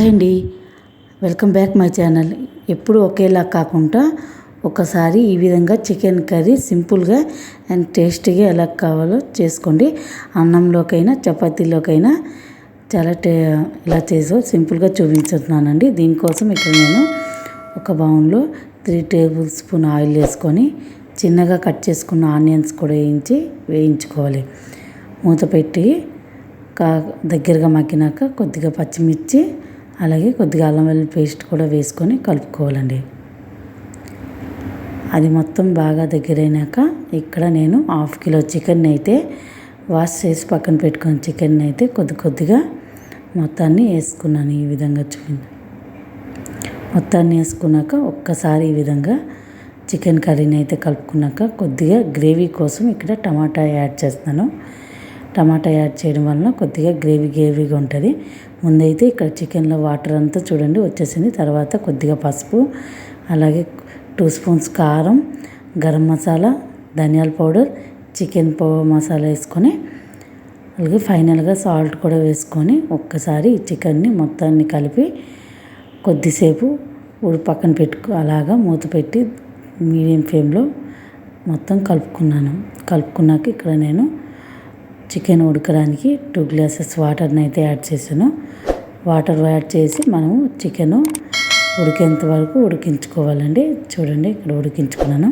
Hi అండి. Welcome back my channel. ఎప్పుడు ఒకేలా కాకుండా ఒకసారి ఈ విధంగా చికెన్ కర్రీ సింపుల్గా అండ్ టేస్టీగా ఎలా కావాలో చేసుకోండి. అన్నంలోకైనా చపాతీలోకైనా చాలా టే ఇలా చేసో సింపుల్గా చూపించుతున్నానండి. దీనికోసం ఇక్కడ నేను ఒక బౌన్లో త్రీ టేబుల్ స్పూన్ ఆయిల్ వేసుకొని చిన్నగా కట్ చేసుకున్న ఆనియన్స్ కూడా వేయించి వేయించుకోవాలి. మూత పెట్టి కా దగ్గరగా మగ్గినాక కొద్దిగా పచ్చిమిర్చి అలాగే కొద్దిగా అల్లం వెల్లుల్లి పేస్ట్ కూడా వేసుకొని కలుపుకోవాలండి. అది మొత్తం బాగా దగ్గరైనాక ఇక్కడ నేను హాఫ్ కిలో చికెన్ అయితే వాష్ చేసి పక్కన పెట్టుకున్న చికెన్ అయితే కొద్ది కొద్దిగా మొత్తాన్ని వేసుకున్నాను ఈ విధంగా చూపింది మొత్తాన్ని వేసుకున్నాక ఒక్కసారి ఈ విధంగా చికెన్ కర్రీని అయితే కలుపుకున్నాక కొద్దిగా గ్రేవీ కోసం ఇక్కడ టమాటా యాడ్ చేస్తాను టమాటా యాడ్ చేయడం వలన కొద్దిగా గ్రేవీ గ్రేవీగా ఉంటుంది. ముందైతే ఇక్కడ చికెన్లో వాటర్ అంతా చూడండి వచ్చేసింది. తర్వాత కొద్దిగా పసుపు అలాగే టూ స్పూన్స్ కారం గరం మసాలా ధనియాల పౌడర్ చికెన్ పౌ మసాలా వేసుకొని అలాగే ఫైనల్గా సాల్ట్ కూడా వేసుకొని ఒక్కసారి ఈ చికెన్ని మొత్తాన్ని కలిపి కొద్దిసేపు ఉడి పక్కన పెట్టుకు అలాగా మూత పెట్టి మీడియం ఫ్లేమ్లో మొత్తం కలుపుకున్నాను. కలుపుకున్నాక ఇక్కడ నేను చికెన్ ఉడకడానికి టూ గ్లాసెస్ వాటర్ని అయితే యాడ్ చేశాను. వాటర్ యాడ్ చేసి మనము చికెను ఉడికేంత వరకు ఉడికించుకోవాలండి. చూడండి ఇక్కడ ఉడికించుకున్నాను.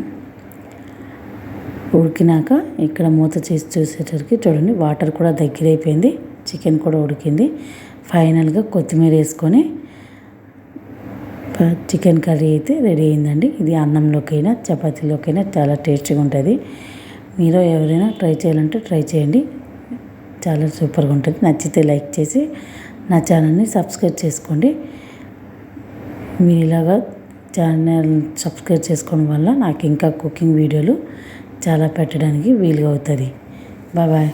ఉడికినాక ఇక్కడ మూత చేసి చూసేసరికి చూడండి వాటర్ కూడా దగ్గరైపోయింది. చికెన్ కూడా ఉడికింది. ఫైనల్గా కొత్తిమీర వేసుకొని చికెన్ కర్రీ అయితే రెడీ అయిందండి. ఇది అన్నంలోకైనా చపాతీలోకైనా చాలా టేస్టీగా ఉంటుంది. మీరు ఎవరైనా ట్రై చేయాలంటే ట్రై చేయండి. చాలా సూపర్గా ఉంటుంది. నచ్చితే లైక్ చేసి నా ఛానల్ని సబ్స్క్రైబ్ చేసుకోండి. మీరు ఇలాగా ఛానల్ సబ్స్క్రైబ్ చేసుకోవడం వల్ల నాకు ఇంకా కుకింగ్ వీడియోలు చాలా పెట్టడానికి వీలుగా అవుతుంది. బాయ్